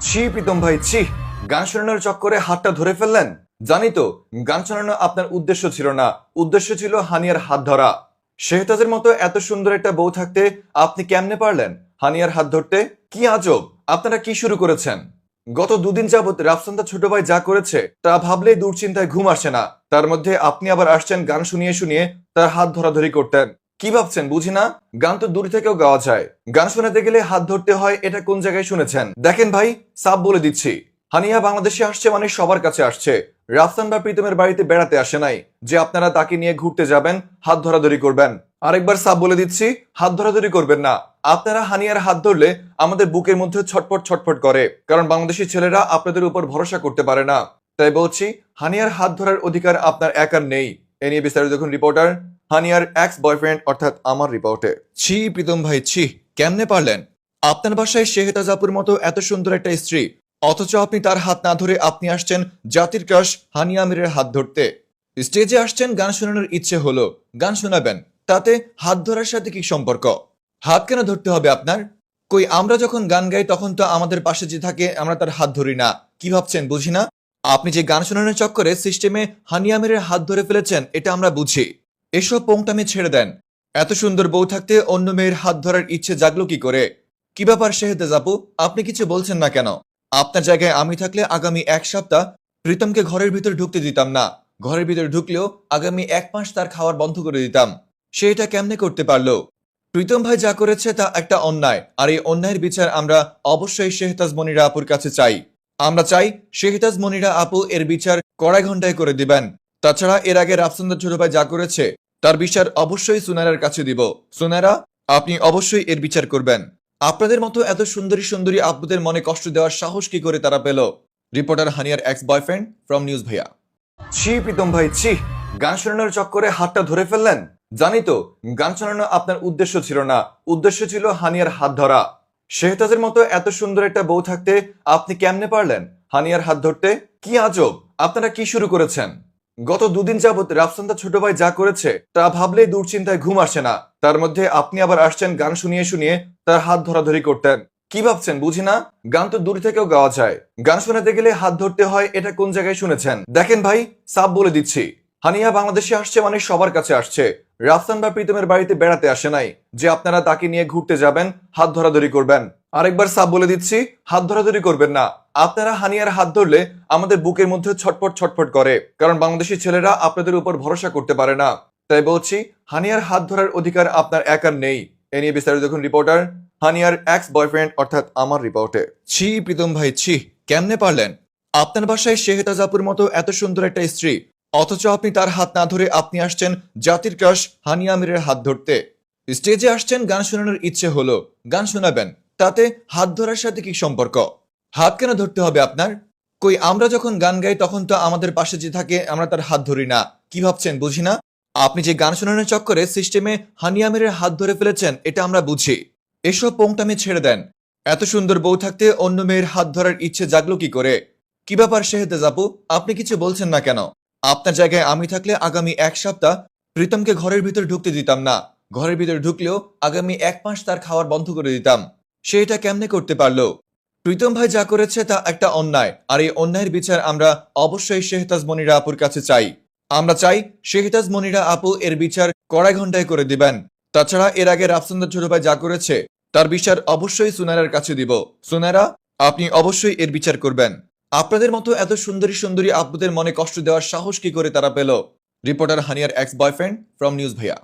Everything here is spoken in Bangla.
ছি প্রীতম ভাই, ছি। গান শোনানোর চক্করে হাতটা ধরে ফেললেন। জানি তো, গান শোনানো আপনার উদ্দেশ্য ছিল না। উদ্দেশ্য ছিল হানিয়ার হাত ধরা। শেহতাজের মতো এত সুন্দর একটা বউ থাকতে আপনি কেমনে পারলেন? হানিয়ার হাত ধরতে? কি আজব! আপনারা কি শুরু করেছেন? গত দুদিন যাবৎ রাফসান্দা ছোট ভাই যা করেছে, তা ভাবলেই দুশ্চিন্তায় ঘুম আসে না। তার মধ্যে আপনি আবার আসছেন গান শুনিয়ে শুনিয়ে তার হাত ধরাধরি করতেন। কি ভাবছেন, বুঝি না? গান তো দূর থেকেও গাওয়া যায়। গান শোনাতে গেলে হাত ধরতে হয়, এটা কোন জায়গায় শুনেছেন? দেখেন ভাই সাব বলে দিচ্ছি। হানিয়া বাংলাদেশে আসছে মানে সবার কাছে আসছে। রাফসান বা প্রীতমের বাড়িতে বেড়াতে আসে নাই। যে আপনারা তাকে নিয়ে ঘুরতে যাবেন, হাত ধরাধরি করবেন। আরেকবার সাব বলে দিচ্ছি, হাত ধরাধরি করবেন না। আপনারা হানিয়ার হাত ধরলে আমাদের বুকের মধ্যে ছটফট ছটফট করে। কারণ বাংলাদেশি ছেলেরা আপনাদের উপর ভরসা করতে পারে না। তাই বলছি, হানিয়ার হাত ধরার অধিকার আপনার একার নেই। এ নিয়ে বিস্তারিত দেখুন রিপোর্টার। হানিয়ার এক্স বয়ফ্রেন্ড অর্থাৎ আমার রিপোর্টে। ছি, প্রীতম ভাই, ছি, কেমনে পারলেন? আপনার বাসায় শেহতাজাপুর মতো এত সুন্দর একটা স্ত্রী। অথচ আপনি তার হাত না ধরে আপনি আসছেন জাতির ক্রাশ হানিয়া আমিরের হাত ধরতে। স্টেজে আসছেন, গান শোনানোর ইচ্ছে হলো। গান শোনাবেন, তাতে হাত ধরার সাথে কি সম্পর্ক? হাত কেন ধরতে হবে আপনার? কই, আমরা যখন গান গাই তখন তো আমাদের পাশে যে থাকে, আমরা তার হাত ধরি না। কি ভাবছেন, বুঝি না? আপনি যে গান শোনানোর চক্করে সিস্টেমে হানিয়া আমিরের হাত ধরে ফেলেছেন, এটা আমরা বুঝি। এসব পোংটামে ছেড়ে দেন। এত সুন্দর বউ থাকতে অন্য মেয়ের হাত ধরার ইচ্ছে জাগলো কি করে? কি ব্যাপার শেহেতে জাপু? আপনি কিছু বলছেন না কেন? আপনার জায়গায় আমি থাকলে আগামী এক সপ্তাহ প্রীতমকে ঘরের ভিতর ঢুকতে দিতাম না। ঘরের ভিতরে ঢুকলেও আগামী এক মাস তার খাওয়ার বন্ধ করে দিতাম। সে এটা কেমনে করতে পারল? প্রীতম ভাই যা করেছে তা একটা অন্যায়, আর এই অন্যায়ের বিচার আমরা অবশ্যই শেহতাজ মনিরা আপুর কাছে চাই। আমরা চাই শেহতাজ মনিরা আপু এর বিচার কড়াই ঘন্টায় করে দিবেন। তাছাড়া এর আগে রাফসান্দার ছোট ভাই যা করেছে, তার বিচার অবশ্যই সুনারার কাছে দিব। সুনারা আপনি অবশ্যই এর বিচার করবেন। আপনাদের মতো এত সুন্দরী সুন্দরী আপুদের মনে কষ্ট দেওয়ার সাহস কি করে তারা পেল? রিপোর্টার হানিয়ার এক্স বয়ফ্রেন্ড ফ্রম নিউজ ভাইয়া। ছি, প্রীতম ভাই, ছি। গান শোনানোর চক্করে হাতটা ধরে ফেললেন? জানি তো, গান শোনানো আপনার উদ্দেশ্য ছিল না। উদ্দেশ্য ছিল হানিয়ার হাত ধরা। শেহতাজের মতো এত সুন্দর একটা বউ থাকতে আপনি কেমনে পারলেন? হানিয়ার হাত ধরতে? কি আজব! আপনারা কি শুরু করেছেন? গত দুদিন যাবৎ রাফসান্দা ছোট ভাই যা করেছে, তা ভাবলেই দুশ্চিন্তায় ঘুম আসে না। তার মধ্যে আপনি আবার আসছেন গান শুনিয়ে শুনিয়ে তার হাত ধরাধরি করতেন। কি ভাবছেন, বুঝি না? গান তো দূর থেকেও গাওয়া যায়। গান শোনাতে গেলে হাত ধরতে হয়, এটা কোন জায়গায় শুনেছেন? দেখেন ভাই সাব বলে দিচ্ছি। হানিয়া বাংলাদেশে আসছে মানে সবার কাছে আসছে। রাফসান বা প্রীতমের বাড়িতে বেড়াতে আসে নাই। যে আপনারা তাকে নিয়ে ঘুরতে যাবেন, হাত ধরাধরি করবেন। আরেকবার সাব বলে দিচ্ছি, হাত ধরাধরি করবেন না। আপনারা হানিয়ার হাত ধরলে আমাদের বুকের মধ্যে ছটপট ছটফট করে। কারণ বাংলাদেশি ছেলেরা আপনাদের উপর ভরসা করতে পারে না। তাই বলছি হানিয়ার হাত ধরার অধিকার আপনার একার নেই। এ নিয়ে বিস্তারিত দেখুন রিপোর্টার হানিয়ার এক্স বয়ফ্রেন্ড অর্থাৎ আমার রিপোর্টে। ছি প্রীতম ভাই, ছি, কেমনে পারলেন? আপনার বাসায় শেহতাজাপুর মতো এত সুন্দর একটা স্ত্রী অথচ আপনি তার হাত না ধরে আপনি আসছেন জাতির ক্রাশ হানিয়া আমিরের হাত ধরতে। স্টেজে আসছেন গান শোনানোর ইচ্ছে হলো। গান শোনাবেন, তাতে হাত ধরার সাথে কি সম্পর্ক? হাত কেন ধরতে হবে আপনার? কই, আমরা যখন গান গাই তখন তো আমাদের পাশে যে থাকে, আমরা তার হাত ধরি না। কি ভাবছেন, বুঝি না? আপনি যে গান শোনানোর চক্করে সিস্টেমে আমিরের হাত ধরে ফেলেছেন, এটা আমরা বুঝি। এসব পোংটামে ছেড়ে দেন। এত সুন্দর বউ থাকতে অন্য মেয়ের হাত ধরার ইচ্ছে জাগলো কি করে? কি ব্যাপার শেহেতে জাপু? আপনি কিছু বলছেন না কেন? আপনার জায়গায় আমি থাকলে আগামী এক সপ্তাহ প্রীতমকে ঘরের ভিতর ঢুকতে দিতাম না। ঘরের ভিতরে ঢুকলেও আগামী এক মাস তার খাওয়ার বন্ধ করে দিতাম। সে এটা কেমনে করতে পারল? প্রীতম ভাই যা করেছে তা একটা অন্যায়, আর এই অন্যায়ের বিচার আমরা অবশ্যই শেহতাজ মনিরা আপুর কাছে চাই। আমরা চাই শেহতাজ মনিরা আপু এর বিচার কড়াই ঘন্টায় করে দিবেন। তাছাড়া এর আগে রাফসান্দার ছোট ভাই যা করেছে, তার বিচার অবশ্যই সুনারার কাছে দিব। সুনারা, আপনি অবশ্যই এর বিচার করবেন। আপনাদের মতো এত সুন্দরী সুন্দরী আব্বুদের মনে কষ্ট দেওয়ার সাহস কি করে তারা পেল? রিপোর্টার হানিয়ার এক্স বয়ফ্রেন্ড ফ্রম নিউজ ভাইয়া।